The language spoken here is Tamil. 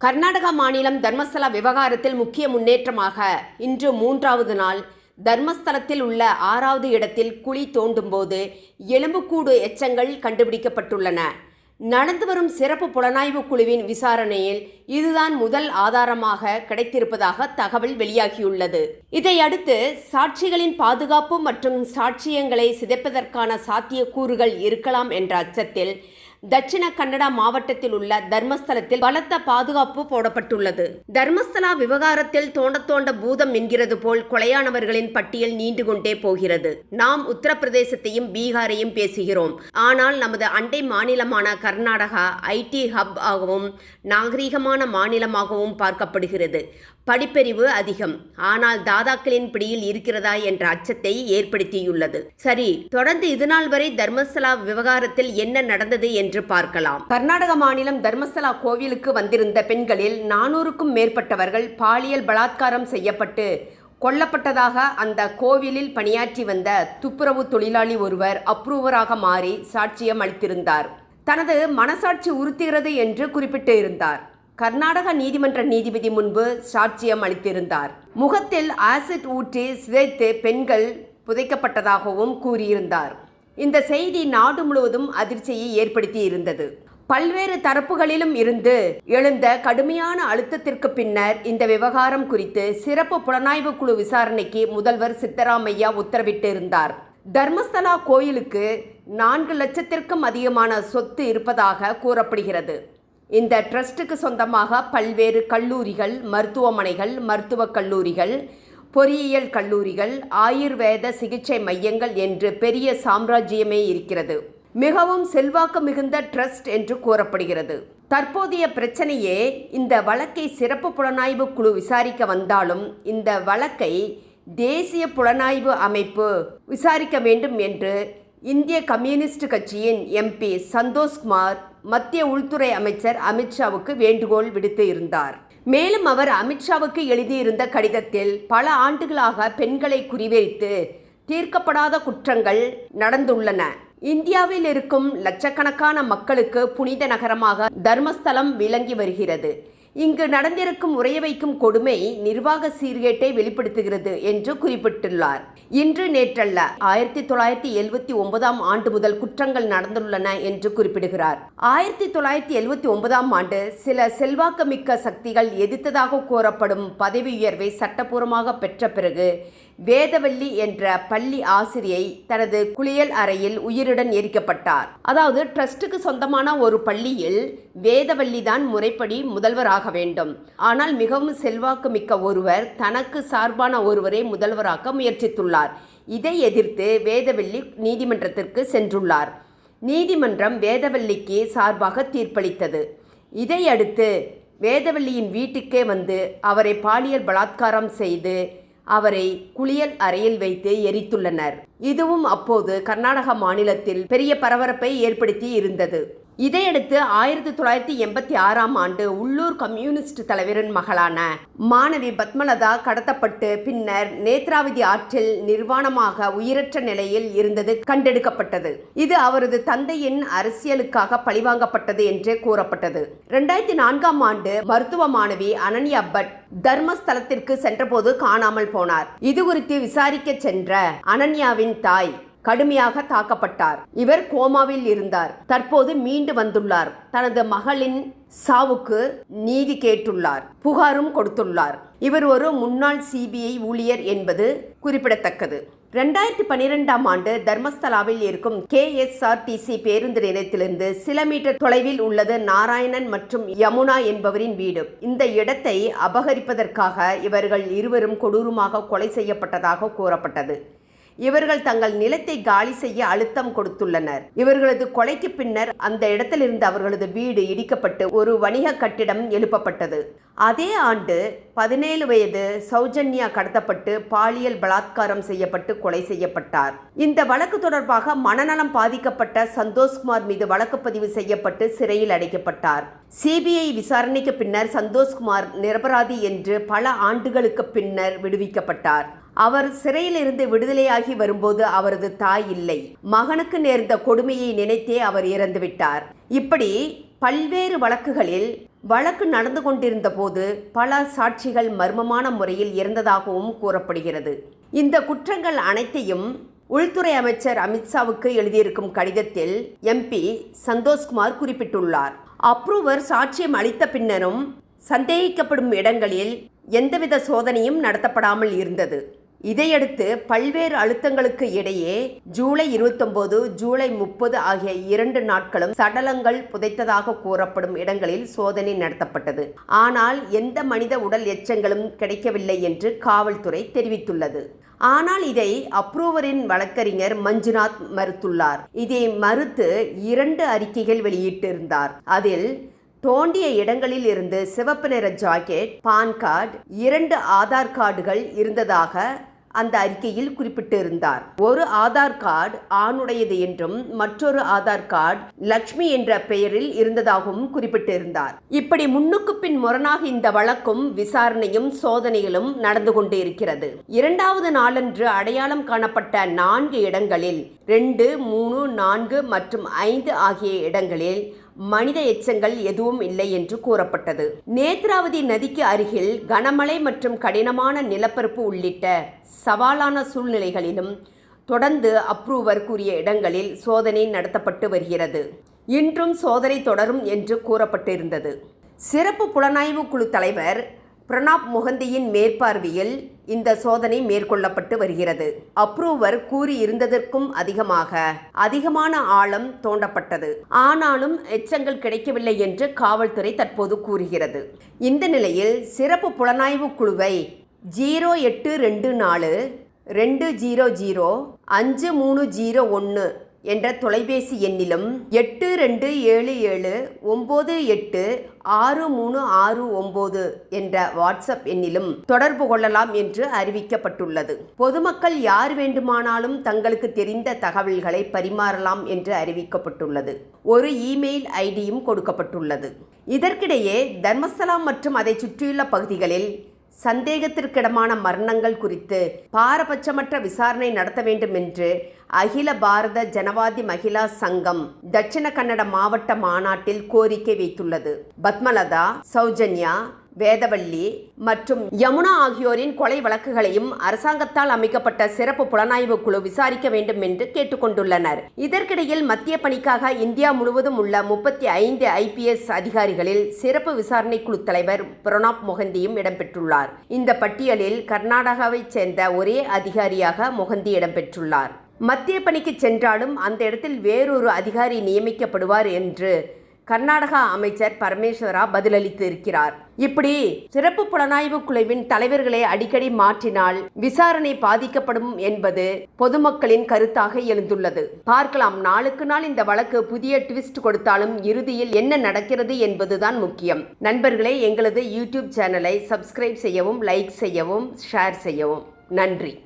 கர்நாடக மாநிலம் தர்மஸ்தல விவகாரத்தில் முக்கிய முன்னேற்றமாக இன்று மூன்றாவது நாள் தர்மஸ்தலத்தில் உள்ள ஆறாவது இடத்தில் குழி தோண்டும்போது எலும்புக்கூடு எச்சங்கள் கண்டுபிடிக்கப்பட்டுள்ளன. நடந்து வரும் சிறப்பு புலனாய்வு குழுவின் விசாரணையில் இதுதான் முதல் ஆதாரமாக கிடைத்திருப்பதாக தகவல் வெளியாகியுள்ளது. இதையடுத்து சாட்சிகளின் பாதுகாப்பு மற்றும் சாட்சியங்களை சிதைப்பதற்கான சாத்தியக்கூறுகள் இருக்கலாம் என்ற அச்சத்தில் தட்சிண கன்னடா மாவட்டத்தில் உள்ள தர்மஸ்தலத்தில் பலத்த பாதுகாப்பு போடப்பட்டுள்ளது. தர்மஸ்தலா விவகாரத்தில் தோண்ட தோண்ட பூதம் என்கிறது போல் கொலையானவர்களின் பட்டியல் நீண்டு கொண்டே போகிறது. நாம் உத்தரப்பிரதேசத்தையும் பீகாரையும் பேசுகிறோம். ஆனால் நமது அண்டை மாநிலமான கர்நாடகா ஐடி ஹப் ஆகவும் நாகரீகமான மாநிலமாகவும் பார்க்கப்படுகிறது. படிப்பறிவு அதிகம். ஆனால் தாதாக்களின் பிடியில் இருக்கிறதா என்ற அச்சத்தை ஏற்படுத்தியுள்ளது. சரி தொடர்ந்து இதுநாள் வரை தர்மஸ்தலா விவகாரத்தில் என்ன நடந்தது என்று பார்க்கலாம். கர்நாடக மாநிலம் தர்மஸ்தலா கோவிலுக்கு வந்திருந்த பெண்களில் நானூறுக்கும் மேற்பட்டவர்கள் பாலியல் பலாத்காரம் செய்யப்பட்டு கொல்லப்பட்டதாக அந்த கோவிலில் பணியாற்றி வந்த துப்புரவு தொழிலாளி ஒருவர் அப்ரூவராக மாறி சாட்சியம் அளித்திருந்தார். தனது மனசாட்சி உறுத்துகிறது என்று குறிப்பிட்டு இருந்தார். கர்நாடக நீதிமன்ற நீதிபதி முன்பு சாட்சியம் அளித்திருந்தார். முகத்தில் ஆசிட் ஊற்றி சிதைத்து பெண்கள் புதைக்கப்பட்டதாகவும் கூறியிருந்தார். இந்த செய்தி நாடு முழுவதும் அதிர்ச்சியை ஏற்படுத்தி இருந்தது. பல்வேறு தரப்புகளிலும் இருந்து எழுந்த கடுமையான அழுத்தத்திற்கு பின்னர் இந்த விவகாரம் குறித்து சிறப்பு புலனாய்வு குழு விசாரணைக்கு முதல்வர் சித்தராமையா உத்தரவிட்டிருந்தார். தர்மஸ்தலா கோயிலுக்கு நான்கு லட்சத்திற்கும் அதிகமான சொத்து இருப்பதாக கூறப்படுகிறது. இந்த ட்ரஸ்ட்டுக்கு சொந்தமாக பல்வேறு கல்லூரிகள் மருத்துவமனைகள் மருத்துவக் கல்லூரிகள் பொறியியல் கல்லூரிகள் ஆயுர்வேத சிகிச்சை மையங்கள் என்று பெரிய சாம்ராஜ்யமே இருக்கிறது. மிகவும் செல்வாக்கு மிகுந்த ட்ரஸ்ட் என்று கூறப்படுகிறது. தற்போதைய பிரச்சனையே இந்த வழக்கை சிறப்பு புலனாய்வு குழு விசாரிக்க வந்தாலும் இந்த வழக்கை தேசிய புலனாய்வு அமைப்பு விசாரிக்க வேண்டும் என்று இந்திய கம்யூனிஸ்ட் கட்சியின் எம்பி சந்தோஷ்குமார் மத்திய உள்துறை அமைச்சர் அமித்ஷாவுக்கு வேண்டுகோள் விடுத்து இருந்தார். மேலும் அவர் அமித்ஷாவுக்கு எழுதியிருந்த கடிதத்தில் பல ஆண்டுகளாக பெண்களை குறிவைத்து தீர்க்கப்படாத குற்றங்கள் நடந்துள்ளன. இந்தியாவில் இருக்கும் லட்சக்கணக்கான மக்களுக்கு புனித நகரமாக தர்மஸ்தலம் விளங்கி வருகிறது. இங்கு நடந்திருக்கும் உரைய வைக்கும் கொடுமை நிர்வாக சீர்கேட்டை வெளிப்படுத்துகிறது என்று குறிப்பிட்டுள்ளார். இன்று நேற்றல்ல ஆயிரத்தி தொள்ளாயிரத்தி எழுபத்தி ஒன்பதாம் ஆண்டு முதல் குற்றங்கள் நடந்துள்ளன என்று குறிப்பிடுகிறார். ஆயிரத்தி தொள்ளாயிரத்தி எழுபத்தி ஒன்பதாம் ஆண்டு சில செல்வாக்குமிக்க சக்திகள் எதிர்த்ததாக கூறப்படும் பதவி உயர்வை சட்டப்பூர்வமாக பெற்ற பிறகு வேதவல்லி என்ற பள்ளி ஆசிரியை தனது குளியல் அறையில் உயிருடன் எரிக்கப்பட்டார். அதாவது ட்ரஸ்டுக்கு சொந்தமான ஒரு பள்ளியில் வேதவல்லி தான் முறைப்படி முதல்வராக வேண்டும். ஆனால் மிகவும் செல்வாக்கு மிக்க ஒருவர் தனக்கு சார்பான ஒருவரை முதல்வராக்க முயற்சித்துள்ளார். இதை எதிர்த்து வேதவல்லி நீதிமன்றத்திற்கு சென்றுள்ளார். நீதிமன்றம் வேதவல்லிக்கு சார்பாக தீர்ப்பளித்தது. இதையடுத்து வேதவல்லியின் வீட்டுக்கே வந்து அவரை பாலியல் பலாத்காரம் செய்து அவரை குளியல் அறையில் வைத்து எரித்துள்ளனர். இதுவும் அப்போது கர்நாடக மாநிலத்தில் பெரிய பரபரப்பை ஏற்படுத்தி இருந்தது. இதையடுத்து ஆயிரத்தி தொள்ளாயிரத்தி எண்பத்தி ஆறாம் ஆண்டு உள்ளூர் கம்யூனிஸ்ட் தலைவரின் மகளான மாணவி பத்மலதா கடத்தப்பட்டு பின்னர் நேத்ராவதி ஆற்றில் நிர்வாணமாக உயிரற்ற நிலையில் இருந்தது கண்டெடுக்கப்பட்டது. இது அவரது தந்தையின் அரசியலுக்காக பழிவாங்கப்பட்டது என்றே கூறப்பட்டது. இரண்டாயிரத்தி நான்காம் ஆண்டு மருத்துவ மாணவி அனன்யா பட் தர்மஸ்தலத்திற்கு சென்றபோது காணாமல் போனார். இது குறித்து விசாரிக்க சென்ற அனன்யாவின் தாய் கடுமையாக தாக்கப்பட்டார். இவர் கோமாவில் இருந்தார். தற்போது மீண்டு வந்துள்ளார். தனது மகளின் சாவுக்கு நீதி கேட்டுள்ளார். புகாரும் கொடுத்துள்ளார். இவர் ஒரு முன்னாள் சிபிஐ ஊழியர் என்பது குறிப்பிடத்தக்கது. ரெண்டாயிரத்தி பன்னிரெண்டாம் ஆண்டு தர்மஸ்தலாவில் இருக்கும் கேஎஸ்ஆர்டிசி பேருந்து நிலையத்திலிருந்து சில மீட்டர் தொலைவில் உள்ளது நாராயணன் மற்றும் யமுனா என்பவரின் வீடு. இந்த இடத்தை அபகரிப்பதற்காக இவர்கள் இருவரும் கொடூரமாக கொலை செய்யப்பட்டதாக கூறப்பட்டது. இவர்கள் தங்கள் நிலத்தை காலி செய்ய அழுத்தம் கொடுத்துள்ளனர். இவர்களது கொலைக்கு பின்னர் அந்த இடத்திலிருந்து அவர்களது வீடு இடிக்கப்பட்டு ஒரு வணிக கட்டிடம் எழுப்பப்பட்டது. அதே ஆண்டு பதினேழு வயது சௌஜன்யா கடத்தப்பட்டு பாலியல் பலாத்காரம் செய்யப்பட்டு கொலை செய்யப்பட்டார். இந்த வழக்கு தொடர்பாக மனநலம் பாதிக்கப்பட்ட சந்தோஷ்குமார் மீது வழக்கு பதிவு செய்யப்பட்டு சிறையில் அடைக்கப்பட்டார். சிபிஐ விசாரணைக்கு பின்னர் சந்தோஷ்குமார் நிரபராதி என்று பல ஆண்டுகளுக்கு பின்னர் விடுவிக்கப்பட்டார். அவர் சிறையிலிருந்து விடுதலையாகி வரும்போது அவரது தாய் இல்லை. மகனுக்கு நேர்ந்த கொடுமையை நினைத்தே அவர் இறந்துவிட்டார். இப்படி பல்வேறு வழக்குகளில் வழக்கு நடந்து கொண்டிருந்த போது பல சாட்சிகள் மர்மமான முறையில் இறந்ததாகவும் கூறப்படுகிறது. இந்த குற்றங்கள் அனைத்தையும் உள்துறை அமைச்சர் அமித்ஷாவுக்கு எழுதியிருக்கும் கடிதத்தில் எம்பி சந்தோஷ்குமார் குறிப்பிட்டுள்ளார். அப்ரூவர் சாட்சியம் அளித்த பின்னரும் சந்தேகிக்கப்படும் இடங்களில் எந்தவித சோதனையும் நடத்தப்படாமல் இருந்தது. இதையடுத்து பல்வேறு அழுத்தங்களுக்கு இடையே ஜூலை இருபத்தொன்பது ஜூலை முப்பது ஆகிய இரண்டு நாட்களும் சடலங்கள் புதைத்ததாக கூறப்படும் இடங்களில் சோதனை நடத்தப்பட்டது. ஆனால் எந்த மனித உடல் எச்சங்களும் கிடைக்கவில்லை என்று காவல்துறை தெரிவித்துள்ளது. ஆனால் இதை அப்ரூவரின் வழக்கறிஞர் மஞ்சுநாத் மறுத்துள்ளார். இதை மறுத்து இரண்டு அறிக்கைகள் வெளியிட்டிருந்தார். அதில் தோண்டிய இடங்களில் இருந்து சிவப்பு நிற ஜாக்கெட் பான் கார்டு இரண்டு ஆதார் கார்டுகள் இருந்ததாக அந்த அறிக்கையில் குறிப்பிட்டிருந்தார். ஒரு ஆதார் கார்டு ஆணுடையது என்றும் மற்றொரு ஆதார் கார்டு லக்ஷ்மி என்ற பெயரில் இருந்ததாகவும் குறிப்பிட்டிருந்தார். இப்படி முன்னுக்கு பின் முரணாக இந்த வழக்கும் விசாரணையும் சோதனைகளும் நடந்து கொண்டு இருக்கிறது இரண்டாவது நாளன்று அடையாளம் காணப்பட்ட நான்கு இடங்களில் ரெண்டு மூணு நான்கு மற்றும் ஐந்து ஆகிய இடங்களில் மனித எச்சங்கள் எதுவும் இல்லை என்று கூறப்பட்டது. நேத்ராவதி நதிக்கு அருகில் கனமழை மற்றும் கடினமான நிலப்பரப்பு உள்ளிட்ட சவாலான சூழ்நிலைகளிலும் தொடர்ந்து அப்ரூவர் கூறிய இடங்களில் சோதனை நடத்தப்பட்டு வருகிறது. இன்றும் சோதனை தொடரும் என்று கூறப்பட்டிருந்தது. சிறப்பு புலனாய்வு குழு தலைவர் பிரணாப் முகந்தியின் மேற்பார்வையில் இந்த சோதனை மேற்கொள்ளப்பட்டு வருகிறது. அப்ரூவர் கூறியிருந்ததற்கும் அதிகமாக. அதிகமான ஆழம் தோண்டப்பட்டது. ஆனாலும் எச்சங்கள் கிடைக்கவில்லை என்று காவல்துறை தற்போது கூறுகிறது. இந்த நிலையில் சிறப்பு புலனாய்வு குழுவை ஜீரோ எட்டு ரெண்டு நாலு ரெண்டு ஜீரோ ஜீரோ அஞ்சு மூணு ஜீரோ ஒன்று என்ற தொலைபேசி எண்ணிலும் எட்டு ரெண்டு ஏழு ஏழு ஒம்பது எட்டு ஆறு மூணு ஆறு ஒம்பது என்ற வாட்ஸ்அப் எண்ணிலும் தொடர்பு கொள்ளலாம் என்று அறிவிக்கப்பட்டுள்ளது. பொதுமக்கள் யார் வேண்டுமானாலும் தங்களுக்கு தெரிந்த தகவல்களை பரிமாறலாம் என்று அறிவிக்கப்பட்டுள்ளது. ஒரு இமெயில் ஐடியும் கொடுக்கப்பட்டுள்ளது. இதற்கிடையே தர்மஸ்தலம் மற்றும் அதை சுற்றியுள்ள பகுதிகளில் சந்தேகத்திற்கிடமான மரணங்கள் குறித்து பாரபட்சமற்ற விசாரணை நடத்த வேண்டும் என்று அகில பாரத ஜனவாதி மகிழா சங்கம் தட்சிண கன்னட மாவட்ட மாநாட்டில் கோரிக்கை வைத்துள்ளது. பத்மலதா சௌஜன்யா வேதவள்ளி மற்றும் யமுனா ஆகியோரின் கொலை வழக்குகளையும் அரசாங்கத்தால் அமைக்கப்பட்ட சிறப்பு புலனாய்வு குழு விசாரிக்க வேண்டும் என்று கேட்டுக்கொண்டுள்ளனர். இதற்கிடையில் மத்திய பணிக்காக இந்தியா முழுவதும் உள்ள முப்பத்தி ஐந்து ஐபிஎஸ் அதிகாரிகளில் சிறப்பு விசாரணை குழு தலைவர் பிரணாப் மொகந்தியும் இடம்பெற்றுள்ளார். இந்த பட்டியலில் கர்நாடகாவைச் சேர்ந்த ஒரே அதிகாரியாக மொகந்தி இடம்பெற்றுள்ளார். மத்திய பணிக்கு சென்றாலும் அந்த இடத்தில் வேறொரு அதிகாரி நியமிக்கப்படுவார் என்று கர்நாடகா அமைச்சர் பரமேஸ்வரா பதிலளித்து இருக்கிறார். இப்படி சிறப்பு புலனாய்வு குழுவின் தலைவர்களை அடிக்கடி மாற்றினால் விசாரணை பாதிக்கப்படும் என்பது பொதுமக்களின் கருத்தாக எழுந்துள்ளது. பார்க்கலாம் நாளுக்கு நாள் இந்த வழக்கு புதிய ட்விஸ்ட் கொடுத்தாலும் இறுதியில் என்ன நடக்கிறது என்பதுதான் முக்கியம். நண்பர்களே எங்களது யூடியூப் சேனலை சப்ஸ்கிரைப் செய்யவும் லைக் செய்யவும் ஷேர் செய்யவும். நன்றி.